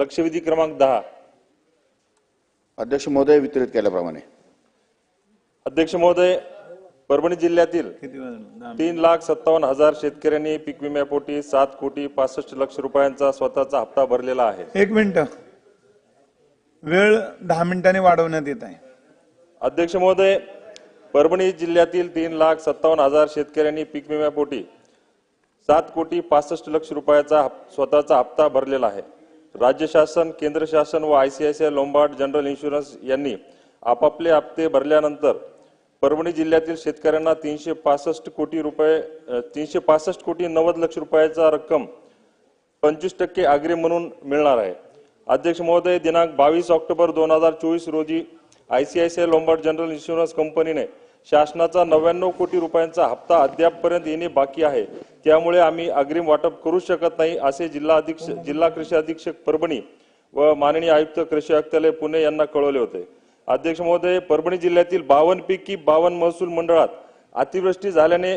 लक्षवेधी क्रमांक दहा. अध्यक्ष महोदय वितरित केल्याप्रमाणे. अध्यक्ष महोदय परभणी जिल्ह्यातील तीन लाख सत्तावन्न हजार शेतकऱ्यांनी पीक विम्यापोटी सात कोटी पासष्ट लक्ष रुपयांचा स्वतःचा हप्ता भरलेला आहे. एक मिनिट. वेळ दहा मिनिटांनी वाढवण्यात येत आहे. अध्यक्ष महोदय परभणी जिल्ह्यातील तीन लाख सत्तावन्न हजार शेतकऱ्यांनी पीक विम्यापोटी सात कोटी पासष्ट लक्ष रुपयाचा हप- स्वतःचा हप्ता भरलेला आहे. राज्य शासन केंद्र शासन व I C I C I Lombard general insurance यांनी आपापले हप्ते भरल्यानंतर परभणी जिल्ह्यातील शेतकऱ्यांना तीनशे पासष्ट कोटी रुपये तीनशे पासष्ट कोटी नव्वद लक्ष रुपयाचा रक्कम पंचवीस टक्के आग्रे म्हणून मिळणार आहे. अध्यक्ष महोदय दिनांक बावीस ऑक्टोबर दोन हजार चोवीस रोजी I C I C I Lombard general insurance कंपनीने शासनाचा नव्याण्णव कोटी रुपयांचा हप्ता अद्यापपर्यंत येणे बाकी आहे. त्यामुळे आम्ही अग्रिम वाटप करू शकत नाही असे जिल्हा अधीक्षक जिल्हा कृषी अधीक्षक परभणी व माननीय आयुक्त कृषी आयुक्तालय पुणे यांना कळवले होते. अध्यक्ष महोदय परभणी जिल्ह्यातील बावन पैकी बावन महसूल मंडळात अतिवृष्टी झाल्याने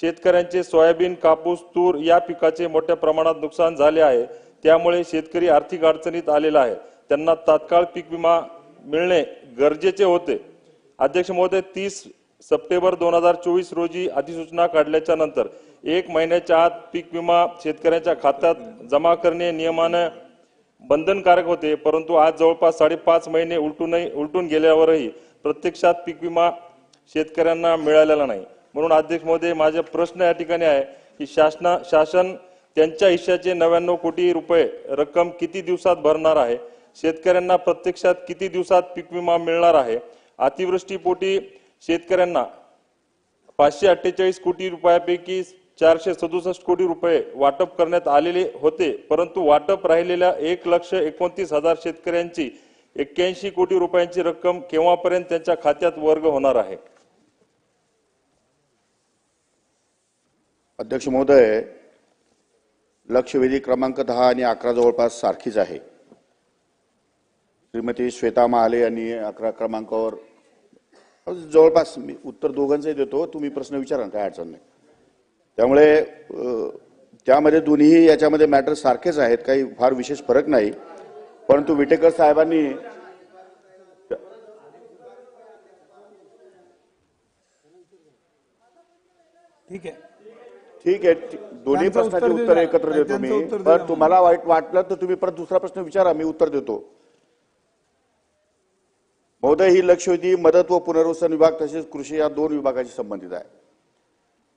शेतकऱ्यांचे सोयाबीन कापूस तूर या पिकाचे मोठ्या प्रमाणात नुकसान झाले आहे. त्यामुळे शेतकरी आर्थिक अडचणीत आलेला आहे. त्यांना तात्काळ पीक विमा मिळणे गरजेचे होते. अध्यक्ष महोदय तीस सप्टेंबर दोन हजार चोवीस रोजी अधिसूचना काढल्याच्या नंतर एक महिन्याच्या आत पीक विमा शेतकऱ्यांच्या खात्यात जमा करणे नियमानं बंधनकारक होते परंतु आज जवळपास साडेपाच महिने उलटूनही उलटून गेल्यावरही प्रत्यक्षात पीक विमा शेतकऱ्यांना मिळालेला नाही. म्हणून अध्यक्ष महोदय माझा प्रश्न या ठिकाणी आहे की शासना शासन त्यांच्या हिश्श्याचे नव्याण्णव कोटी रुपये रक्कम किती दिवसात भरणार आहे? शेतकऱ्यांना प्रत्यक्षात किती दिवसात पीक विमा मिळणार आहे? अतिवृष्टीपोटी शेतकऱ्यांना पाचशे अठ्ठेचाळीस कोटी रुपयापैकी चारशे सदुसष्ट कोटी रुपये वाटप करण्यात आलेले होते परंतु वाटप राहिलेल्या एक लक्ष एकोणतीस हजार शेतकऱ्यांची एक्क्याऐंशी कोटी रुपयांची रक्कम केव्हापर्यंत त्यांच्या खात्यात वर्ग होणार आहे? अध्यक्ष महोदय लक्षवेधी क्रमांक दहा आणि अकरा जवळपास सारखीच आहे. श्रीमती श्वेता महाले यांनी अकरा क्रमांकावर जवळपास मी उत्तर दोघांचंही देतो तुम्ही प्रश्न विचारा काय अडचण नाही. त्यामुळे त्यामध्ये दोन्ही याच्यामध्ये मॅटर सारखेच आहेत काही फार विशेष फरक नाही. परंतु विटेकर साहेबांनी ठीक आहे. ठीक आहे दोन्ही प्रश्नाचे उत्तर एकत्र. देतो मी. पण. तुम्हाला वाईट वाटलं तर तुम्ही परत दुसरा प्रश्न विचारा मी उत्तर देतो. महोदय ही लक्षवेधी मदत व पुनर्वसन विभाग तसेच कृषी या दोन विभागाशी संबंधित आहे.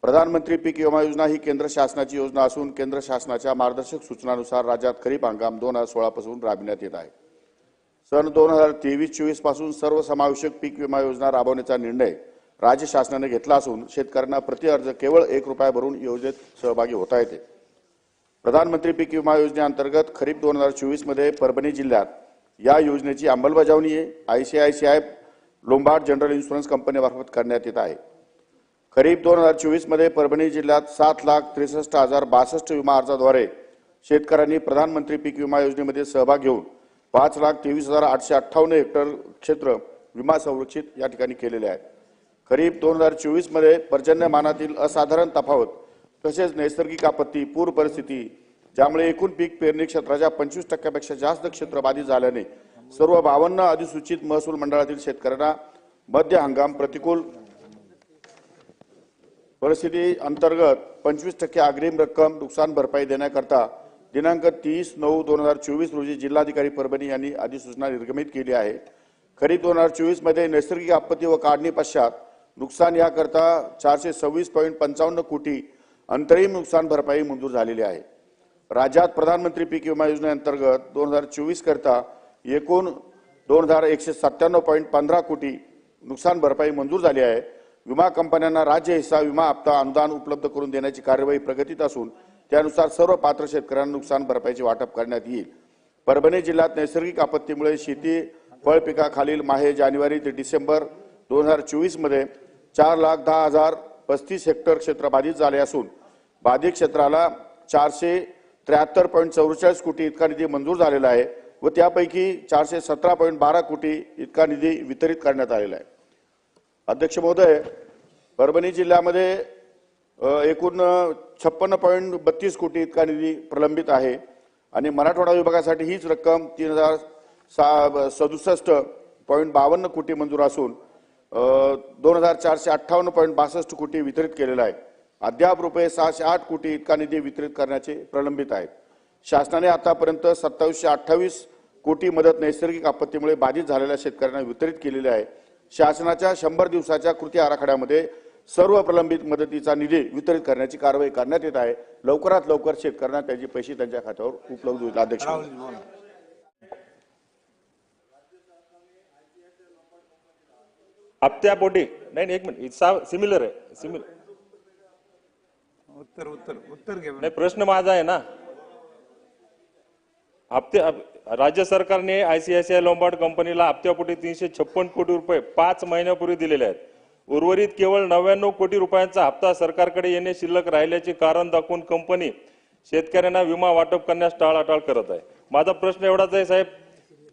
प्रधानमंत्री पीक विमा योजना ही केंद्र शासनाची योजना असून केंद्र शासनाच्या मार्गदर्शक सूचनानुसार राज्यात खरीप हंगाम दोन हजार सोळापासून राबविण्यात येत आहे. सन दोन हजार तेवीस चोवीसपासून सर्वसमावेशक पीक विमा योजना राबवण्याचा निर्णय राज्य शासनाने घेतला असून शेतकऱ्यांना प्रति अर्ज केवळ एक रुपया भरून योजनेत सहभागी होता येते. प्रधानमंत्री पीक विमा योजनेअंतर्गत खरीप दोन हजार चोवीसमध्ये परभणी जिल्ह्यात या योजनेची अंमलबजावणी I C I C I Lombard general insurance कंपनीमार्फत करण्यात येत आहे. खरीप दोन हजार चोवीसमध्ये परभणी जिल्ह्यात सात लाख त्रेसष्ट हजार बासष्ट विमा अर्जाद्वारे शेतकऱ्यांनी प्रधानमंत्री पीक विमा योजनेमध्ये सहभाग घेऊन पाच लाख तेवीस हजार आठशे अठ्ठावन्न हेक्टर क्षेत्र विमा संरक्षित या ठिकाणी केलेले आहे. खरीप दोन हजार चोवीसमध्ये पर्जन्यमानातील असाधारण तफावत तसेच नैसर्गिक आपत्ती पूर परिस्थिती ज्यामुळे एकूण पीक पेरणी क्षेत्राच्या पंचवीस टक्क्यापेक्षा जास्त क्षेत्र बाधित झाल्याने सर्व बावन्न अधिसूचित महसूल मंडळातील शेतकऱ्यांना मध्य हंगाम प्रतिकूल परिस्थिती अंतर्गत पंचवीस टक्के अग्रिम रक्कम नुकसान भरपाई देण्याकरता दिनांक तीस नऊ दोन हजार चोवीस रोजी जिल्हाधिकारी परभणी यांनी अधिसूचना निर्गमित केली आहे. खरीप दोन हजार चोवीसमध्ये नैसर्गिक आपत्ती व काढणी पश्चात नुकसान याकरता चारशे सव्वीस पॉईंट पंचावन्न कोटी अंतरिम नुकसान भरपाई मंजूर झालेली आहे. राज्यात प्रधानमंत्री पीक विमा योजनेअंतर्गत दोन हजार चोवीस करता एकूण दोन हजार एकशे सत्त्याण्णव पॉईंट पंधरा कोटी नुकसान भरपाई मंजूर झाली आहे. विमा कंपन्यांना राज्य हिस्सा विमा हप्ता अनुदान उपलब्ध करून देण्याची कार्यवाही प्रगतीत असून त्यानुसार सर्व पात्र शेतकऱ्यांना नुकसान भरपाईचे वाटप करण्यात येईल. परभणी जिल्ह्यात नैसर्गिक आपत्तीमुळे शेती फळ पिकाखालील माहे जानेवारी ते डिसेंबर दोन हजार चोवीसमध्ये चार लाख दहा हजार पस्तीस हेक्टर क्षेत्र बाधित झाले असून बाधित क्षेत्राला चारशे त्र्याहत्तर पॉईंट चौवेचाळीस कोटी इतका निधी मंजूर झालेला आहे व त्यापैकी चारशे सतरा पॉईंट बारा कोटी इतका निधी वितरित करण्यात आलेला आहे. अध्यक्ष महोदय परभणी जिल्ह्यामध्ये एकूण छप्पन्न पॉईंट बत्तीस कोटी इतका निधी प्रलंबित आहे आणि मराठवाडा विभागासाठी हीच रक्कम तीन हजार सा सदुसष्ट पॉईंट बावन्न कोटी मंजूर असून दोन हजार चारशे अठ्ठावन्न पॉईंट बासष्ट कोटी वितरित केलेला आहे. अद्याप रुपये सहाशे आठ कोटी इतका निधी वितरित करण्याचे प्रलंबित आहेत. शासनाने आतापर्यंत सत्तावीसशे अठ्ठावीस कोटी मदत नैसर्गिक आपत्तीमुळे बाधित झालेल्या शेतकऱ्यांना वितरित केलेली आहे. शासनाच्या शंभर दिवसाच्या कृती आराखड्यामध्ये सर्व प्रलंबित मदतीचा निधी वितरित करण्याची कारवाई करण्यात येत आहे. लवकरात लवकर शेतकऱ्यांना त्याचे पैसे त्यांच्या खात्यावर उपलब्ध होईल. अध्यक्ष हप्त्यापोटी नाही नाही, एक मिनिट. सिमिलर आहे. सिमिलर उत्तर उत्तर उत्तर घे नाही प्रश्न माझा आहे ना. हप्ते हप- राज्य सरकारने आयसीआयसीआय लोंबार्ड कंपनीला हप्त्यापोटी तीनशे छप्पन कोटी रुपये पाच महिन्यापूर्वी दिलेले आहेत. उर्वरित केवळ नव्याण्णव कोटी रुपयांचा हप्ता सरकारकडे येणे शिल्लक राहिल्याचे कारण दाखवून कंपनी शेतकऱ्यांना विमा वाटप करण्यास टाळाटाळ करत आहे. माझा प्रश्न एवढाच आहे साहेब.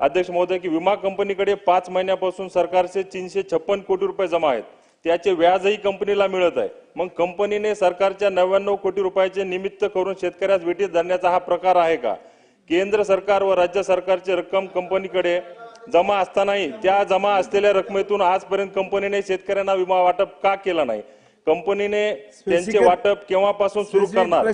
अध्यक्ष महोदय की विमा कंपनीकडे पाच महिन्यापासून सरकारचे तीनशे छप्पन कोटी रुपये जमा आहेत. त्याचे व्याजही कंपनीला मिळत आहे. मग कंपनीने सरकारच्या नव्याण्णव कोटी रुपयाचे निमित्त करून शेतकऱ्यास वेटीस धरण्याचा हा प्रकार आहे का? केंद्र सरकार व राज्य सरकारची रक्कम कंपनीकडे जमा असतानाही त्या जमा असलेल्या रकमेतून आजपर्यंत कंपनीने शेतकऱ्यांना विमा वाटप का केला नाही? कंपनीने त्यांचे वाटप केव्हापासून सुरू करणार.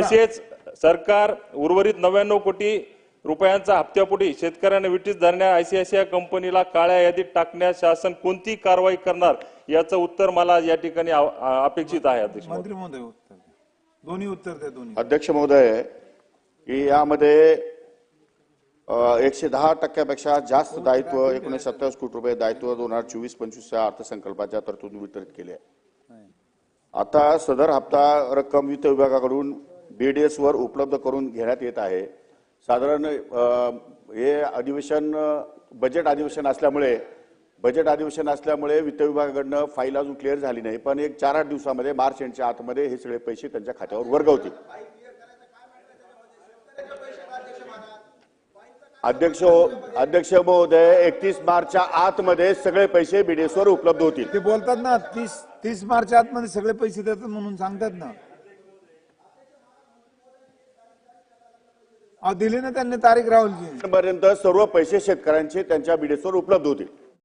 तसेच सरकार उर्वरित नव्याण्णव कोटी रुपयांचा हप्त्यापोटी शेतकऱ्यांना विटीस धरण्या आयसीआयसीआय कंपनीला काळ्या यादीत टाकण्यास शासन कोणती कारवाई करणार? याचं उत्तर मला या ठिकाणी अपेक्षित आहे अध्यक्ष महोदय. मंत्री महोदय उत्तर. दोन्ही उत्तर द्या दोन्ही अध्यक्ष महोदय की यामध्ये एकशे दहा टक्क्यापेक्षा जास्त दायित्व एकोणीशे सत्तावीस कोटी रुपये दायित्व दोन हजार चोवीस पंचवीसच्या अर्थसंकल्पाच्या तरतूद वितरित केले आहे आता सदर हप्ता रक्कम वित्त विभागाकडून बीडीएस वर उपलब्ध करून घेण्यात येत आहे साधारण हे अधिवेशन बजेट अधिवेशन असल्यामुळे बजेट अधिवेशन असल्यामुळे वित्त विभागाकडनं फाईल अजून क्लिअर झाली नाही पण एक चार आठ दिवसामध्ये मार्च एंडच्या आतमध्ये हे सगळे पैसे त्यांच्या खात्यावर वर्गवतील. अध्यक्ष अध्यक्ष महोदय एकतीस मार्चच्या आतमध्ये सगळे पैसे बीडीएस वर उपलब्ध होतील. ते बोलतात ना तीस तीस मार्च आतमध्ये सगळे पैसे देतात म्हणून सांगतात ना. अहो दिली ना त्यांनी तारीख राहुलजी. पर्यंत सर्व पैसे शेतकऱ्यांचे त्यांच्या बीडीएस वर उपलब्ध होतील.